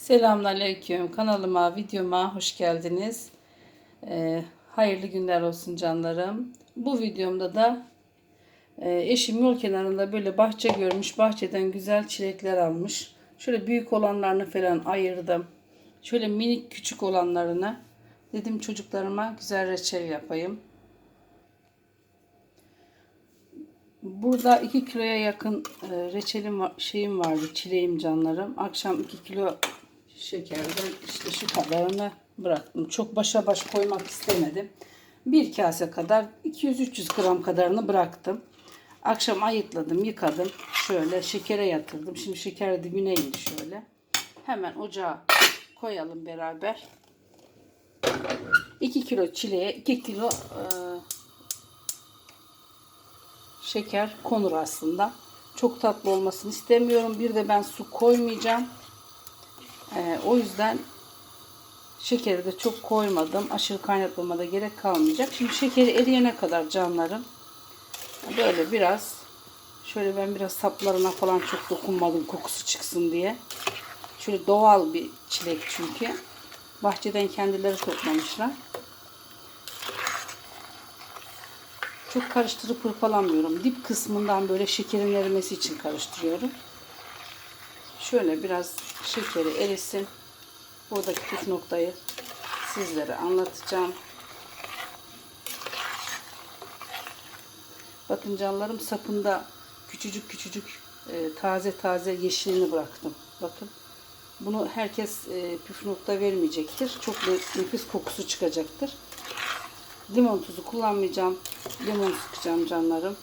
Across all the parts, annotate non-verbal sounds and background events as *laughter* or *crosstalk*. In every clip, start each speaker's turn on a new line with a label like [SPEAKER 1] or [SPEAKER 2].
[SPEAKER 1] Selamünaleyküm. Kanalıma, videoma hoş geldiniz. Ee, hayırlı günler olsun canlarım. Bu videomda da e, eşim yol kenarında böyle bahçe görmüş. Bahçeden güzel çilekler almış. Şöyle büyük olanlarını falan ayırdım. Şöyle minik küçük olanlarını dedim çocuklarıma güzel reçel yapayım. Burada 2 kiloya yakın e, reçelim şeyim vardı, çileğim canlarım. Akşam 2 kilo şekerden işte şu kadarını bıraktım. Çok başa baş koymak istemedim. Bir kase kadar 200-300 gram kadarını bıraktım. Akşam ayıkladım, yıkadım. Şöyle şekere yatırdım. Şimdi şeker dibine indi şöyle. Hemen ocağa koyalım beraber. 2 kilo çileğe 2 kilo e, şeker konur aslında. Çok tatlı olmasını istemiyorum. Bir de ben su koymayacağım. Ee, o yüzden şekeri de çok koymadım. Aşırı kaynatmama da gerek kalmayacak. Şimdi şekeri eriyene kadar canlarım. Böyle biraz şöyle ben biraz saplarına falan çok dokunmadım kokusu çıksın diye. Şöyle doğal bir çilek çünkü. Bahçeden kendileri toplamışlar. Çok karıştırıp hırpalamıyorum. Dip kısmından böyle şekerin erimesi için karıştırıyorum. Şöyle biraz şekeri erisin. Buradaki püf noktayı sizlere anlatacağım. Bakın canlarım sapında küçücük küçücük e, taze taze yeşilini bıraktım. Bakın. Bunu herkes e, püf nokta vermeyecektir. Çok nefis kokusu çıkacaktır. Limon tuzu kullanmayacağım. Limon sıkacağım canlarım.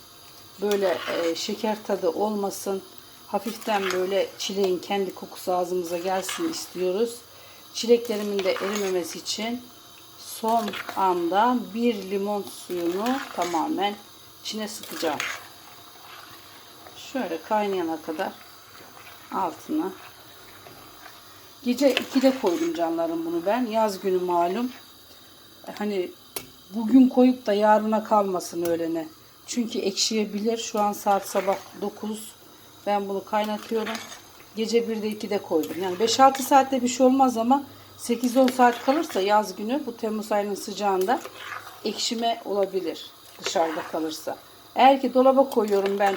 [SPEAKER 1] Böyle e, şeker tadı olmasın. Hafiften böyle çileğin kendi kokusu ağzımıza gelsin istiyoruz. Çileklerimin de erimemesi için son anda bir limon suyunu tamamen içine sıkacağım. Şöyle kaynayana kadar altına. Gece 2'de koydum canlarım bunu ben. Yaz günü malum. Hani bugün koyup da yarına kalmasın öğlene. Çünkü ekşiyebilir. Şu an saat sabah 9. Ben bunu kaynatıyorum. Gece 1'de 2'de koydum. Yani 5-6 saatte bir şey olmaz ama 8-10 saat kalırsa yaz günü bu Temmuz ayının sıcağında ekşime olabilir dışarıda kalırsa. Eğer ki dolaba koyuyorum ben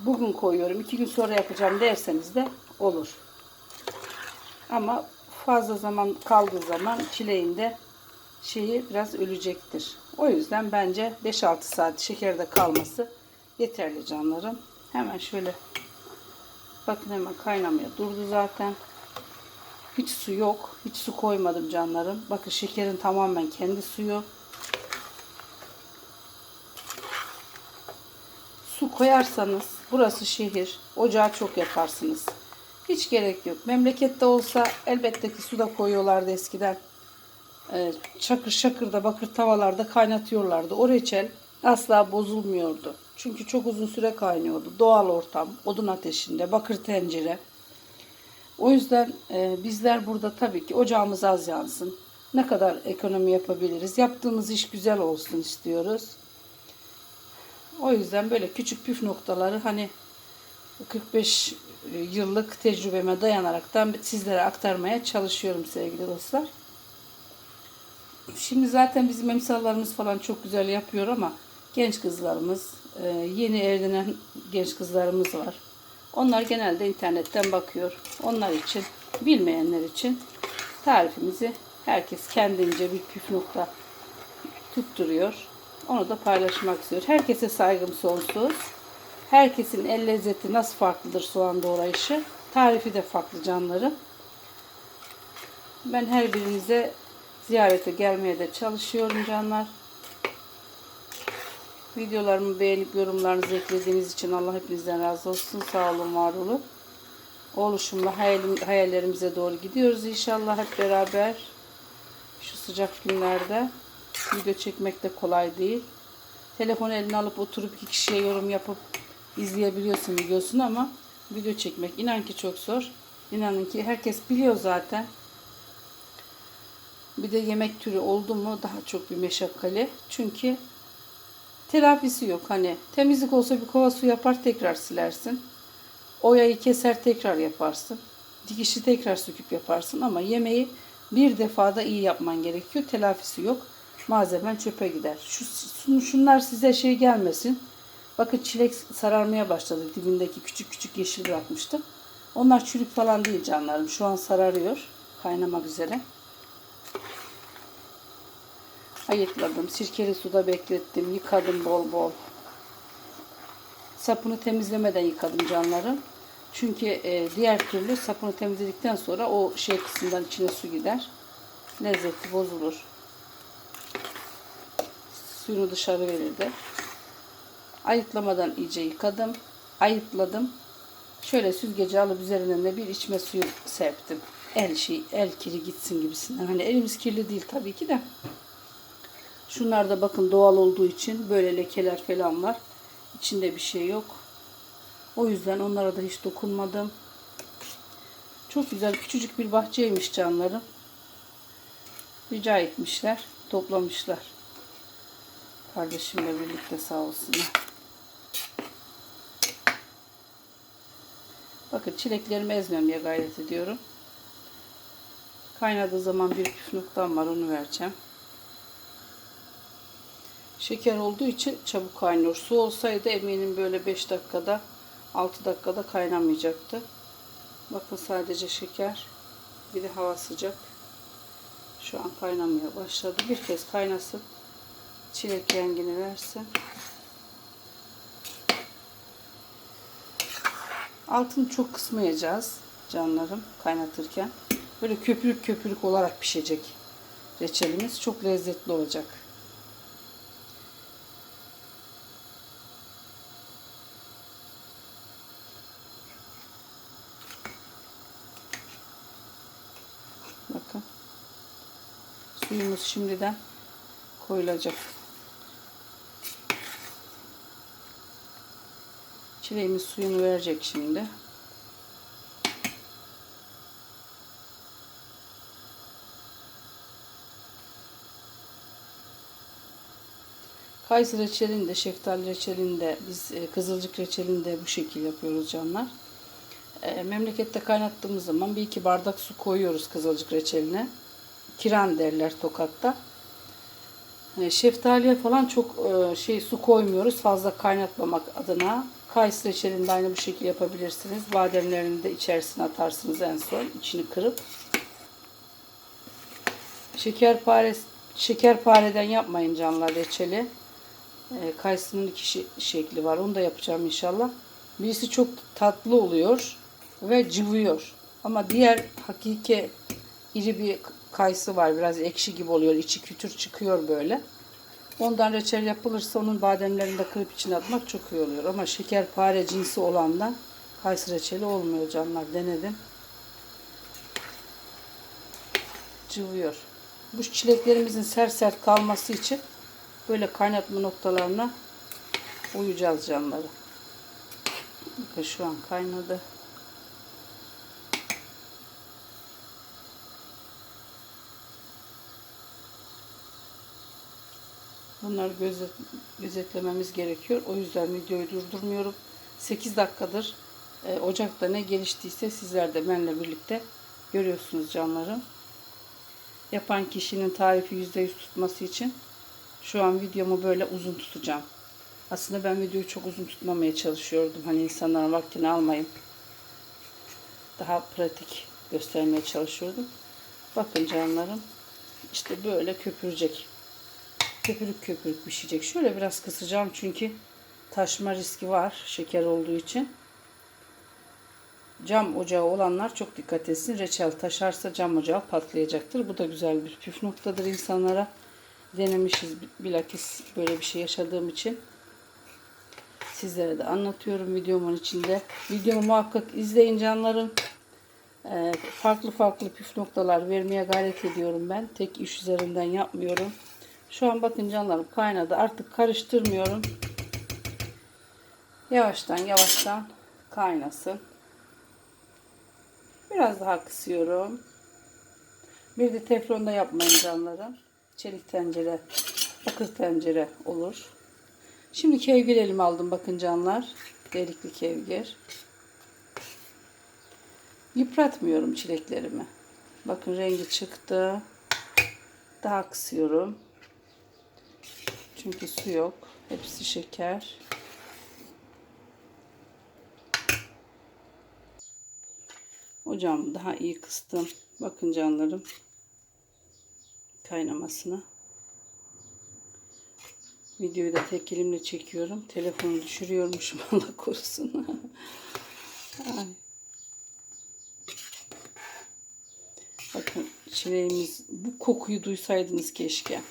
[SPEAKER 1] bugün koyuyorum 2 gün sonra yapacağım derseniz de olur. Ama fazla zaman kaldığı zaman çileğinde şeyi biraz ölecektir. O yüzden bence 5-6 saat şekerde kalması yeterli canlarım. Hemen şöyle bakın hemen kaynamaya durdu zaten. Hiç su yok. Hiç su koymadım canlarım. Bakın şekerin tamamen kendi suyu. Su koyarsanız burası şehir. Ocağı çok yaparsınız. Hiç gerek yok. Memlekette olsa elbette ki su da koyuyorlardı eskiden. Ee, çakır şakırda bakır tavalarda kaynatıyorlardı. O reçel asla bozulmuyordu. Çünkü çok uzun süre kaynıyordu. Doğal ortam, odun ateşinde, bakır tencere. O yüzden e, bizler burada tabii ki ocağımız az yansın. Ne kadar ekonomi yapabiliriz? Yaptığımız iş güzel olsun istiyoruz. O yüzden böyle küçük püf noktaları hani 45 yıllık tecrübeme dayanaraktan sizlere aktarmaya çalışıyorum sevgili dostlar. Şimdi zaten bizim emsallarımız falan çok güzel yapıyor ama genç kızlarımız, e, yeni evlenen genç kızlarımız var. Onlar genelde internetten bakıyor. Onlar için, bilmeyenler için tarifimizi herkes kendince bir püf nokta tutturuyor. Onu da paylaşmak istiyor. Herkese saygım sonsuz. Herkesin el lezzeti nasıl farklıdır soğan doğrayışı. Tarifi de farklı canları. Ben her birinize ziyarete gelmeye de çalışıyorum canlar. Videolarımı beğenip yorumlarınızı eklediğiniz için Allah hepinizden razı olsun. Sağ olun, var olun. Oluşumla hayalim, hayallerimize doğru gidiyoruz inşallah hep beraber. Şu sıcak günlerde video çekmek de kolay değil. Telefon eline alıp oturup iki kişiye yorum yapıp izleyebiliyorsun videosunu ama video çekmek inan ki çok zor. İnanın ki herkes biliyor zaten. Bir de yemek türü oldu mu daha çok bir meşakkali. Çünkü telafisi yok. Hani temizlik olsa bir kova su yapar tekrar silersin. Oyayı keser tekrar yaparsın. Dikişi tekrar söküp yaparsın ama yemeği bir defada iyi yapman gerekiyor. Telafisi yok. Malzemen çöpe gider. Şu, şunlar size şey gelmesin. Bakın çilek sararmaya başladı. Dibindeki küçük küçük yeşil bırakmıştım. Onlar çürük falan değil canlarım. Şu an sararıyor. Kaynamak üzere. Ayıkladım. Sirkeli suda beklettim. Yıkadım bol bol. Sapını temizlemeden yıkadım canlarım. Çünkü e, diğer türlü sapını temizledikten sonra o şey kısmından içine su gider. Lezzeti bozulur. Suyunu dışarı verirdi. Ayıtlamadan iyice yıkadım. Ayıtladım. Şöyle süzgeci alıp üzerinden de bir içme suyu serptim. El şey, el kiri gitsin gibisinden. Hani elimiz kirli değil tabii ki de. Şunlar da bakın doğal olduğu için böyle lekeler falan var. İçinde bir şey yok. O yüzden onlara da hiç dokunmadım. Çok güzel küçücük bir bahçeymiş canlarım. Rica etmişler. Toplamışlar. Kardeşimle birlikte sağ olsunlar. Bakın çileklerimi ezmemeye gayret ediyorum. Kaynadığı zaman bir püf noktam var onu vereceğim. Şeker olduğu için çabuk kaynıyor. Su olsaydı eminim böyle 5 dakikada 6 dakikada kaynamayacaktı. Bakın sadece şeker. Bir de hava sıcak. Şu an kaynamaya başladı. Bir kez kaynasın. Çilek rengini versin. Altını çok kısmayacağız canlarım kaynatırken. Böyle köpürük köpürük olarak pişecek reçelimiz. Çok lezzetli olacak. Bakın. Suyumuz şimdiden koyulacak. Çileğimiz suyunu verecek şimdi. Kayısı reçelini de, şeftali reçelini de, biz e, kızılcık reçelini de bu şekilde yapıyoruz canlar. E, memlekette kaynattığımız zaman bir iki bardak su koyuyoruz kızılcık reçeline. Kiran derler Tokat'ta. E, şeftaliye falan çok e, şey su koymuyoruz fazla kaynatmamak adına. Kayısı reçelini de aynı bu şekilde yapabilirsiniz. Bademlerini de içerisine atarsınız en son içini kırıp. Şekerpare şekerpareden yapmayın canlar reçeli. E, kayısının iki şe- şekli var. Onu da yapacağım inşallah. Birisi çok tatlı oluyor ve cıvıyor. Ama diğer hakiki iri bir kayısı var. Biraz ekşi gibi oluyor. İçi kütür çıkıyor böyle. Ondan reçel yapılırsa onun bademlerini de kırıp içine atmak çok iyi oluyor. Ama şekerpare cinsi olandan kayısı reçeli olmuyor canlar. Denedim. Cıvıyor. Bu çileklerimizin sert sert kalması için böyle kaynatma noktalarına uyacağız canları. Bakın şu an kaynadı. Bunları gözet, gözetlememiz gerekiyor. O yüzden videoyu durdurmuyorum. 8 dakikadır e, ocakta ne geliştiyse sizler de benimle birlikte görüyorsunuz canlarım. Yapan kişinin tarifi %100 tutması için şu an videomu böyle uzun tutacağım. Aslında ben videoyu çok uzun tutmamaya çalışıyordum. Hani insanların vaktini almayayım. Daha pratik göstermeye çalışıyordum. Bakın canlarım. işte böyle köpürecek. Köpürük köpürük pişecek. Şöyle biraz kısacağım çünkü taşma riski var şeker olduğu için. Cam ocağı olanlar çok dikkat etsin. Reçel taşarsa cam ocağı patlayacaktır. Bu da güzel bir püf noktadır insanlara. Denemişiz bilakis böyle bir şey yaşadığım için. Sizlere de anlatıyorum videomun içinde. Videomu muhakkak izleyin canlarım. Ee, farklı farklı püf noktalar vermeye gayret ediyorum ben. Tek iş üzerinden yapmıyorum. Şu an bakın canlarım kaynadı. Artık karıştırmıyorum. Yavaştan yavaştan kaynasın. Biraz daha kısıyorum. Bir de teflonda yapmayın canlarım. Çelik tencere, bakır tencere olur. Şimdi kevgir elime aldım bakın canlar. Delikli kevgir. Yıpratmıyorum çileklerimi. Bakın rengi çıktı. Daha kısıyorum. Çünkü su yok. Hepsi şeker. Ocağımı daha iyi kıstım. Bakın canlarım. Kaynamasına. Videoyu da tek elimle çekiyorum. Telefonu düşürüyormuşum. *laughs* Allah korusun. Bakın çileğimiz bu kokuyu duysaydınız keşke.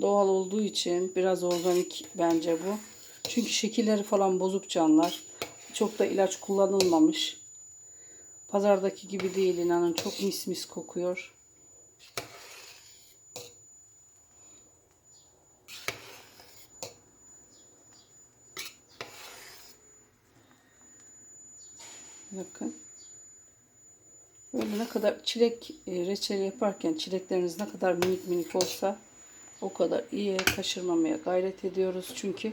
[SPEAKER 1] Doğal olduğu için biraz organik bence bu. Çünkü şekilleri falan bozuk canlar. Çok da ilaç kullanılmamış. Pazardaki gibi değil inanın. Çok mis mis kokuyor. Bakın. Böyle ne kadar çilek e, reçeli yaparken çilekleriniz ne kadar minik minik olsa o kadar iyi kaşırmamaya gayret ediyoruz. Çünkü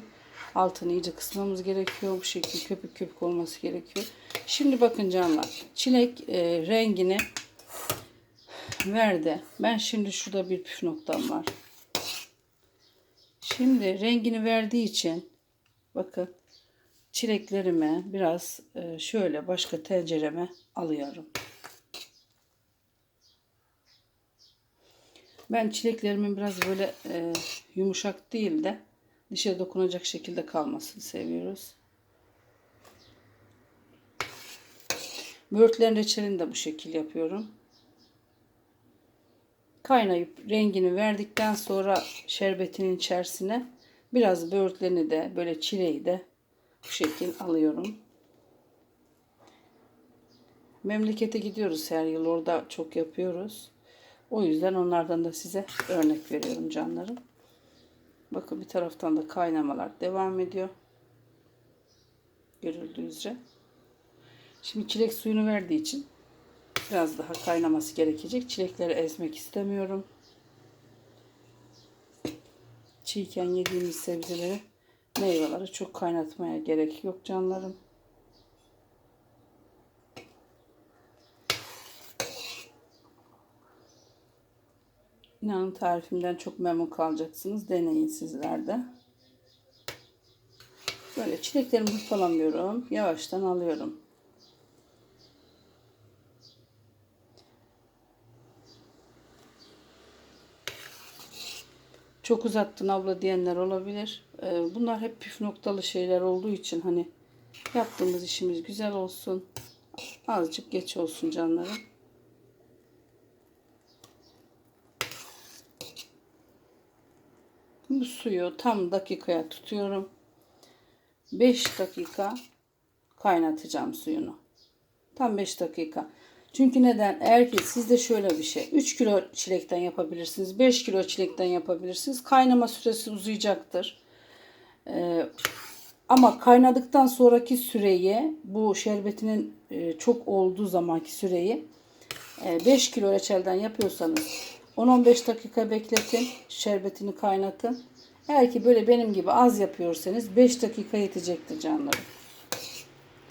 [SPEAKER 1] altını iyice kısmamız gerekiyor. Bu şekilde köpük köpük olması gerekiyor. Şimdi bakın canlar. Çilek e, rengini verdi. Ben şimdi şurada bir püf noktam var. Şimdi rengini verdiği için bakın çileklerimi biraz e, şöyle başka tencereme alıyorum. Ben çileklerimin biraz böyle e, yumuşak değil de dişe dokunacak şekilde kalmasını seviyoruz. Böğürtlerin reçelini de bu şekil yapıyorum. Kaynayıp rengini verdikten sonra şerbetinin içerisine biraz böğürtlerini de böyle çileği de bu şekil alıyorum. Memlekete gidiyoruz her yıl orada çok yapıyoruz. O yüzden onlardan da size örnek veriyorum canlarım. Bakın bir taraftan da kaynamalar devam ediyor. Görüldüğü üzere. Şimdi çilek suyunu verdiği için biraz daha kaynaması gerekecek. Çilekleri ezmek istemiyorum. Çiğken yediğimiz sebzeleri, meyveleri çok kaynatmaya gerek yok canlarım. İnanın tarifimden çok memnun kalacaksınız. Deneyin sizler de. Böyle çileklerimi hırpalamıyorum. Yavaştan alıyorum. Çok uzattın abla diyenler olabilir. Ee, Bunlar hep püf noktalı şeyler olduğu için hani yaptığımız işimiz güzel olsun. Azıcık geç olsun canlarım. Bu suyu tam dakikaya tutuyorum. 5 dakika kaynatacağım suyunu. Tam 5 dakika. Çünkü neden? Eğer ki sizde şöyle bir şey. 3 kilo çilekten yapabilirsiniz. 5 kilo çilekten yapabilirsiniz. Kaynama süresi uzayacaktır. Ee, ama kaynadıktan sonraki süreyi bu şerbetinin e, çok olduğu zamanki süreyi 5 kilo reçelden yapıyorsanız 10-15 dakika bekletin. Şerbetini kaynatın. Eğer ki böyle benim gibi az yapıyorsanız 5 dakika yetecektir canlarım.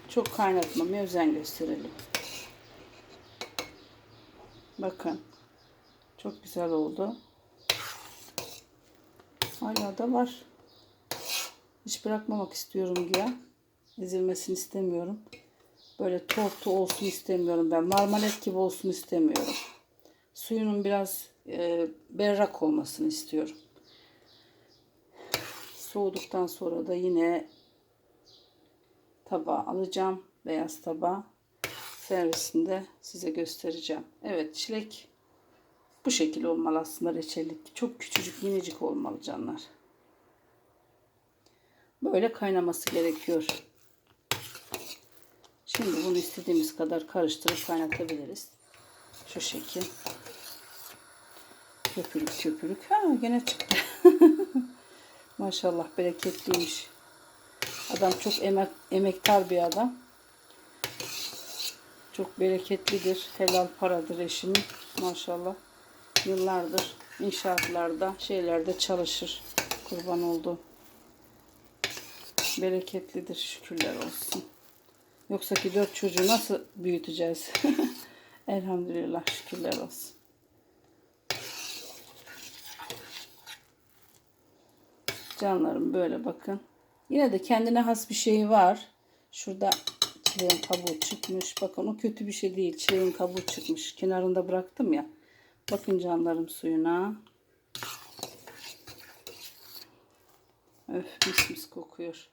[SPEAKER 1] Çok kaynatmamaya özen gösterelim. Bakın. Çok güzel oldu. Hala da var. Hiç bırakmamak istiyorum güya. Ezilmesini istemiyorum. Böyle tortu olsun istemiyorum ben. Marmalet gibi olsun istemiyorum. Suyunun biraz e, berrak olmasını istiyorum. Soğuduktan sonra da yine tabağa alacağım. Beyaz tabağa. Servisinde size göstereceğim. Evet çilek bu şekil olmalı aslında reçellik. Çok küçücük minicik olmalı canlar. Böyle kaynaması gerekiyor. Şimdi bunu istediğimiz kadar karıştırıp kaynatabiliriz. Şu şekil. Köpürük köpürük. Ha gene çıktı. *laughs* Maşallah bereketliymiş. Adam çok emek, emektar bir adam. Çok bereketlidir. Helal paradır eşinin. Maşallah. Yıllardır inşaatlarda, şeylerde çalışır. Kurban oldu. Bereketlidir. Şükürler olsun. Yoksa ki dört çocuğu nasıl büyüteceğiz? *laughs* Elhamdülillah şükürler olsun. Canlarım böyle bakın. Yine de kendine has bir şey var. Şurada çileğin kabuğu çıkmış. Bakın o kötü bir şey değil. Çileğin kabuğu çıkmış. Kenarında bıraktım ya. Bakın canlarım suyuna. Öf mis mis kokuyor.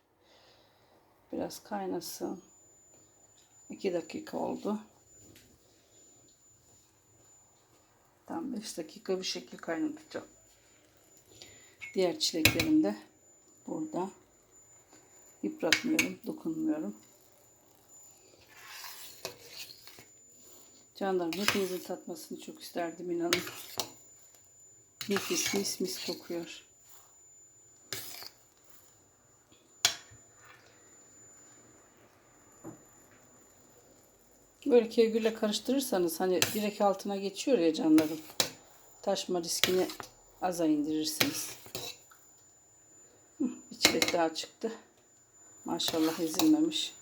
[SPEAKER 1] Biraz kaynasın. 2 dakika oldu. Tam 5 dakika bir şekilde kaynatacağım. Diğer çileklerim de burada. Yıpratmıyorum, dokunmuyorum. Canlarım hepinizin tatmasını çok isterdim inanın. Nefis mis mis kokuyor. Böyle kevgirle karıştırırsanız hani direkt altına geçiyor ya canlarım. Taşma riskini aza indirirsiniz. Bir çilek daha çıktı. Maşallah ezilmemiş.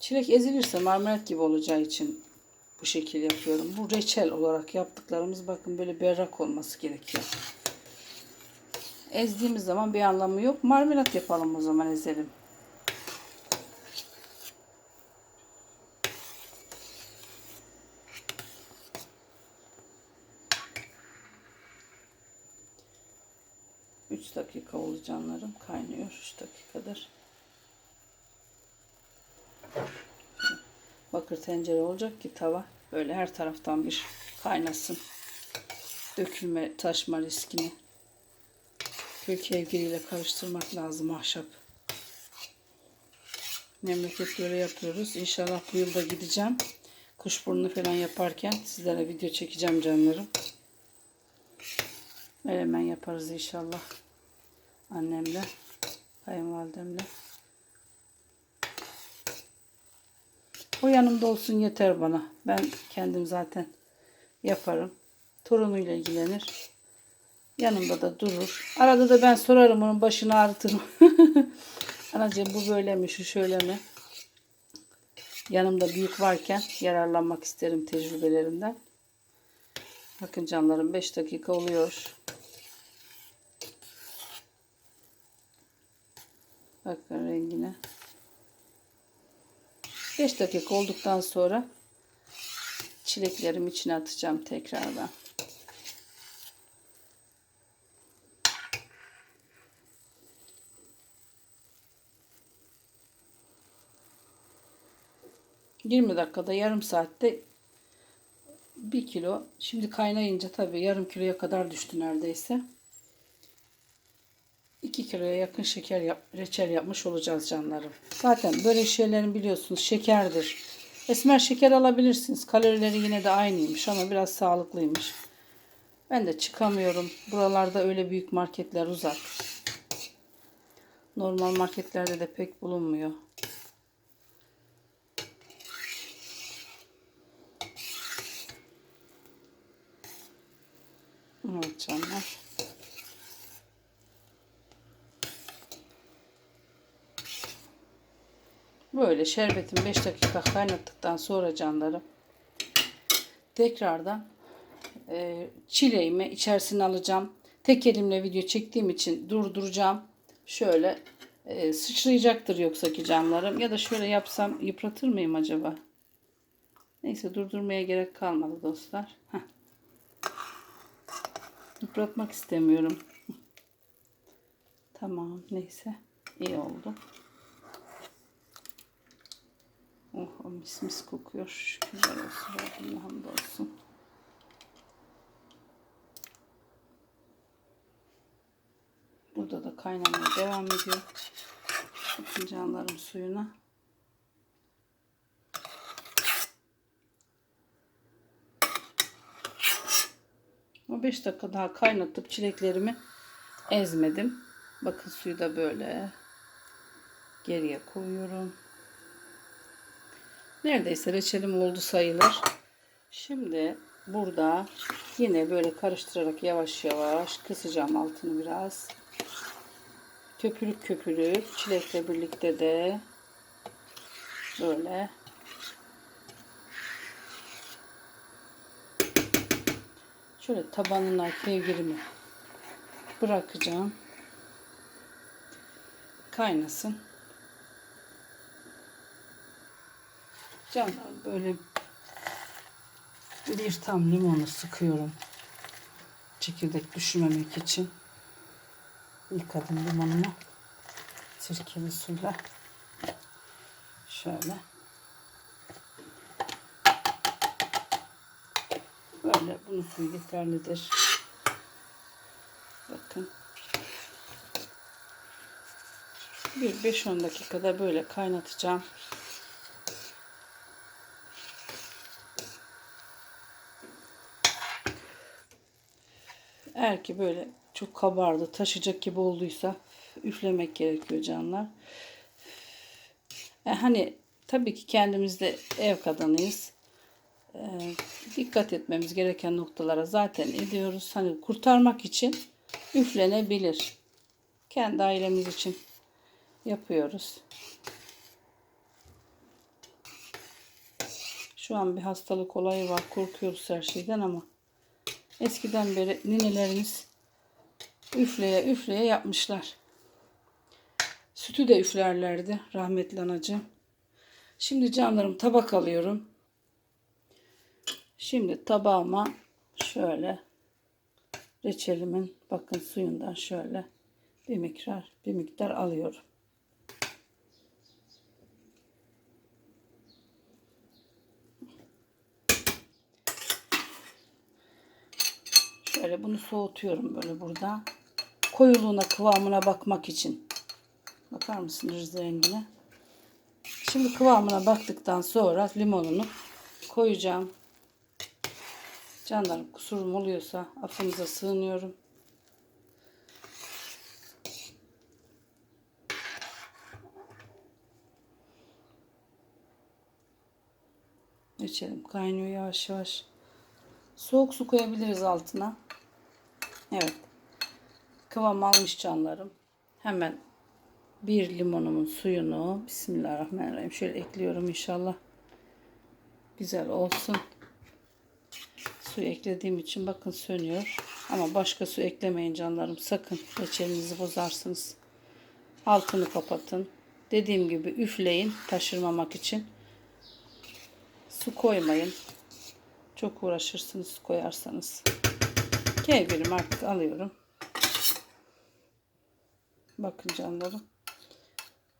[SPEAKER 1] Çilek ezilirse marmelat gibi olacağı için bu şekil yapıyorum. Bu reçel olarak yaptıklarımız bakın böyle berrak olması gerekiyor. Ezdiğimiz zaman bir anlamı yok. Marmelat yapalım o zaman ezelim. Dakika oldu canlarım. Kaynıyor üç dakikadır. Bakır tencere olacak ki tava böyle her taraftan bir kaynasın. Dökülme, taşma riskini köy kevgiriyle karıştırmak lazım ahşap. Memleket böyle yapıyoruz. İnşallah bu yılda gideceğim. Kuşburnu falan yaparken sizlere video çekeceğim canlarım. Menemen yaparız inşallah. Annemle, kayınvalidemle. O yanımda olsun yeter bana. Ben kendim zaten yaparım. Torunuyla ilgilenir. Yanımda da durur. Arada da ben sorarım onun başını ağrıtırım. *laughs* Anacığım bu böyle mi şu şöyle mi? Yanımda büyük varken yararlanmak isterim tecrübelerimden. Bakın canlarım 5 dakika oluyor. Bakın rengine. 5 dakika olduktan sonra çileklerimi içine atacağım tekrardan. Yirmi dakikada yarım saatte bir kilo. Şimdi kaynayınca tabii yarım kiloya kadar düştü neredeyse. 2 kiloya yakın şeker yap, reçel yapmış olacağız canlarım. Zaten böyle şeylerin biliyorsunuz şekerdir. Esmer şeker alabilirsiniz. Kalorileri yine de aynıymış ama biraz sağlıklıymış. Ben de çıkamıyorum. Buralarda öyle büyük marketler uzak. Normal marketlerde de pek bulunmuyor. Evet canlar. Böyle şerbetin 5 dakika kaynattıktan sonra canlarım tekrardan e, çileğimi içerisine alacağım. Tek elimle video çektiğim için durduracağım. Şöyle e, sıçrayacaktır yoksa ki canlarım. Ya da şöyle yapsam yıpratır mıyım acaba? Neyse durdurmaya gerek kalmadı dostlar. Heh. Yıpratmak istemiyorum. *laughs* Tamam neyse iyi oldu. Oh mis mis kokuyor. Şükürler olsun. Rabbime hamdolsun. Burada da kaynamaya devam ediyor. Bakın canlarım suyuna. O 5 dakika daha kaynatıp çileklerimi ezmedim. Bakın suyu da böyle geriye koyuyorum. Neredeyse reçelim oldu sayılır. Şimdi burada yine böyle karıştırarak yavaş yavaş kısacağım altını biraz. köpürük köpürük çilekle birlikte de böyle şöyle tabanına kevgirimi bırakacağım. Kaynasın. Canlar böyle bir tam limonu sıkıyorum. Çekirdek düşürmemek için. Yıkadım limonumu. Sirkeli suyla. Şöyle. Böyle bunun suyu yeterlidir. Bakın. Bir 5-10 dakikada böyle kaynatacağım. Eğer ki böyle çok kabardı, taşacak gibi olduysa üflemek gerekiyor canlar. E, hani tabii ki kendimiz de ev kadınıyız. E, dikkat etmemiz gereken noktalara zaten ediyoruz. Hani kurtarmak için üflenebilir. Kendi ailemiz için yapıyoruz. Şu an bir hastalık olayı var. Korkuyoruz her şeyden ama eskiden beri ninelerimiz üfleye üfleye yapmışlar. Sütü de üflerlerdi rahmetli anacığım. Şimdi canlarım tabak alıyorum. Şimdi tabağıma şöyle reçelimin bakın suyundan şöyle bir miktar bir miktar alıyorum. Şöyle bunu soğutuyorum böyle burada. Koyuluğuna kıvamına bakmak için. Bakar mısınız rengine? Şimdi kıvamına baktıktan sonra limonunu koyacağım. Canlarım kusurum oluyorsa affınıza sığınıyorum. İçelim kaynıyor yavaş yavaş. Soğuk su koyabiliriz altına. Evet. Kıvam almış canlarım. Hemen bir limonumun suyunu Bismillahirrahmanirrahim şöyle ekliyorum inşallah. Güzel olsun. Su eklediğim için bakın sönüyor. Ama başka su eklemeyin canlarım. Sakın reçelinizi bozarsınız. Altını kapatın. Dediğim gibi üfleyin taşırmamak için. Su koymayın. Çok uğraşırsınız koyarsanız. Kevgirim artık alıyorum. Bakın canlarım.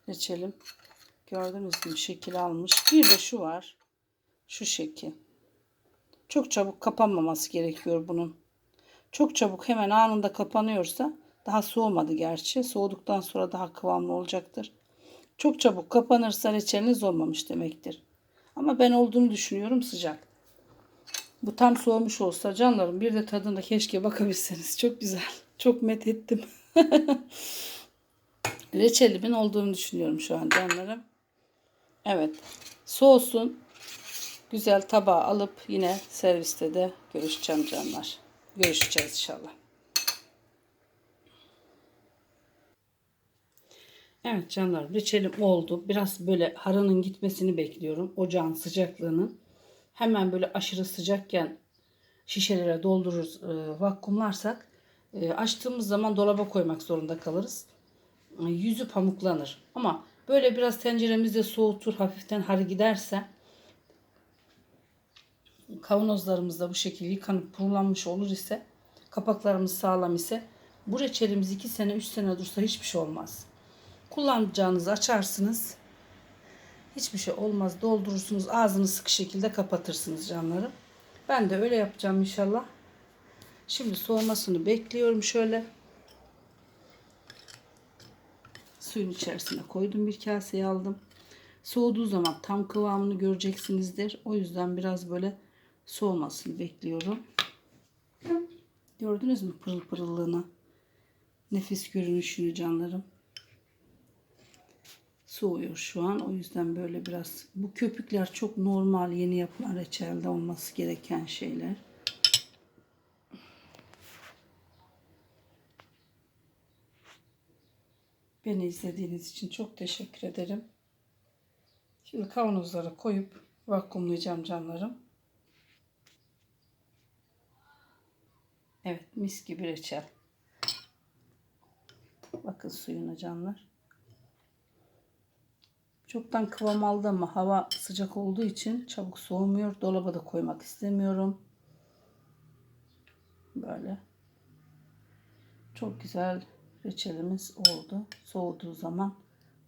[SPEAKER 1] Reçelim. Gördünüz mü? Şekil almış. Bir de şu var. Şu şekil. Çok çabuk kapanmaması gerekiyor bunun. Çok çabuk hemen anında kapanıyorsa daha soğumadı gerçi. Soğuduktan sonra daha kıvamlı olacaktır. Çok çabuk kapanırsa reçeliniz olmamış demektir. Ama ben olduğunu düşünüyorum sıcak. Bu tam soğumuş olsa canlarım bir de tadına keşke bakabilseniz. Çok güzel. Çok met ettim. *laughs* Reçelimin olduğunu düşünüyorum şu an canlarım. Evet. Soğusun. Güzel tabağa alıp yine serviste de görüşeceğim canlar. Görüşeceğiz inşallah. Evet canlar reçelim oldu. Biraz böyle haranın gitmesini bekliyorum. Ocağın sıcaklığının. Hemen böyle aşırı sıcakken şişelere doldururuz, e, vakumlarsak e, açtığımız zaman dolaba koymak zorunda kalırız. E, yüzü pamuklanır. Ama böyle biraz tenceremizde soğutur, hafiften harı giderse kavanozlarımızda bu şekilde yıkanıp purulanmış olur ise kapaklarımız sağlam ise bu reçelimiz 2 sene 3 sene dursa hiçbir şey olmaz. Kullanacağınızı açarsınız. Hiçbir şey olmaz. Doldurursunuz. Ağzını sık şekilde kapatırsınız canlarım. Ben de öyle yapacağım inşallah. Şimdi soğumasını bekliyorum şöyle. Suyun içerisine koydum bir kaseye aldım. Soğuduğu zaman tam kıvamını göreceksinizdir. O yüzden biraz böyle soğumasını bekliyorum. Gördünüz mü pırıl pırıllığını? Nefis görünüşünü canlarım soğuyor şu an. O yüzden böyle biraz bu köpükler çok normal yeni yapılan reçelde olması gereken şeyler. Beni izlediğiniz için çok teşekkür ederim. Şimdi kavanozlara koyup vakumlayacağım canlarım. Evet mis gibi reçel. Bakın suyuna canlar. Çoktan kıvam aldı ama hava sıcak olduğu için çabuk soğumuyor. Dolaba da koymak istemiyorum. Böyle. Çok güzel reçelimiz oldu. Soğuduğu zaman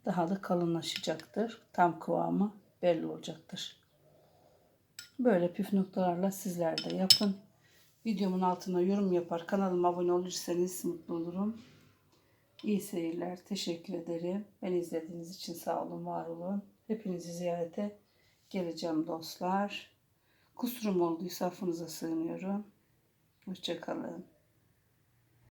[SPEAKER 1] daha da kalınlaşacaktır. Tam kıvamı belli olacaktır. Böyle püf noktalarla sizler de yapın. Videomun altına yorum yapar, kanalıma abone olursanız mutlu olurum. İyi seyirler. Teşekkür ederim. Beni izlediğiniz için sağ olun, var olun. Hepinizi ziyarete geleceğim dostlar. Kusurum olduysa affınıza sığınıyorum. Hoşçakalın.